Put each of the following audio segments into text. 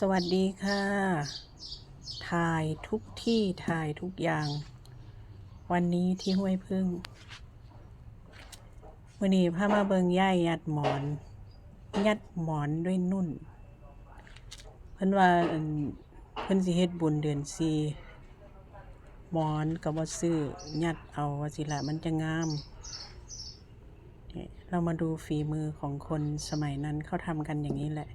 สวัสดีค่ะ ถ่ายทุกที่ถ่ายทุกอย่าง วันนี้ที่ห้วยพึ่งวันนี้พามาเบิงย่ายยัดหมอน ยัดหมอนด้วยนุ่น เพิ่นว่าเพิ่นสิเฮ็ดบุญเดือนสีหมอนก็บ่ซื้อยัดเอาว่าสิละมันจะงาม เรามาดูฝีมือของคนสมัยนั้นเขาทำกันอย่างนี้แหละ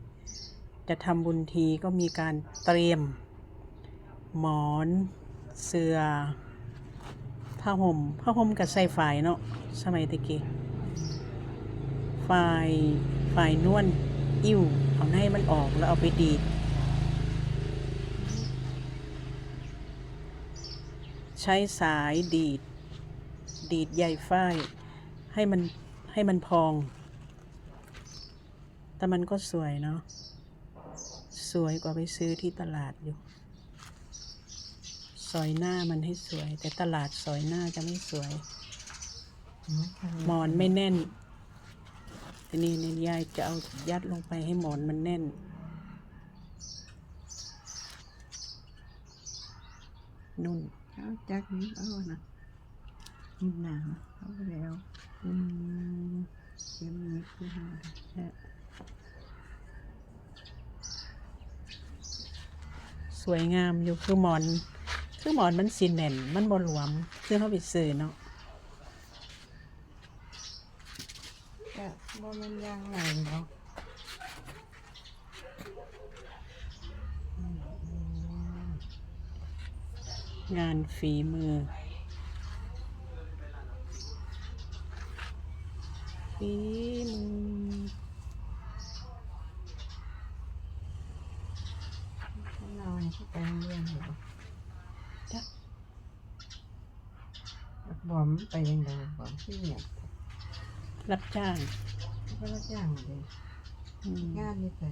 จะทำบุญทีก็มีการเตรียม หมอน เสือผ้าห่มผ้าห่มกับใส่ฝ่ายเนาะสมัยตะกี้ฝ่ายฝ่ายนวลอิ่วเอาให้มันออกแล้วเอาไปดีดใช้สายดีด ดีดใยฝ้ายให้มันให้มันพอง แต่มันก็สวยเนาะ สวยกว่าไปซื้อที่ตลาดอยู่ซอยหน้ามันให้สวย แต่ตลาดซอยหน้าจะไม่สวย หมอนไม่แน่นทีนี้เนี่ยยายจะเอายัดลงไปให้หมอนมันแน่น นุ่นเอาจากนี้เอานะหนาวเอาแล้วอืมเข็มนี้คือหา สวยงามอยู่คือหมอน คือหมอนมันสีแน่น มันบหลวมคือเขาไปซื้อเนาะแต่บ่แมันยางไหนเนาะงานฝีมือ ฝีมือ เราให้เขา ไปโรงเรียนเหรอจ้ะบอมไปยังไงบอมที่เนี่ยรับจ้างก็รับจ้างเลยงานนี่ไป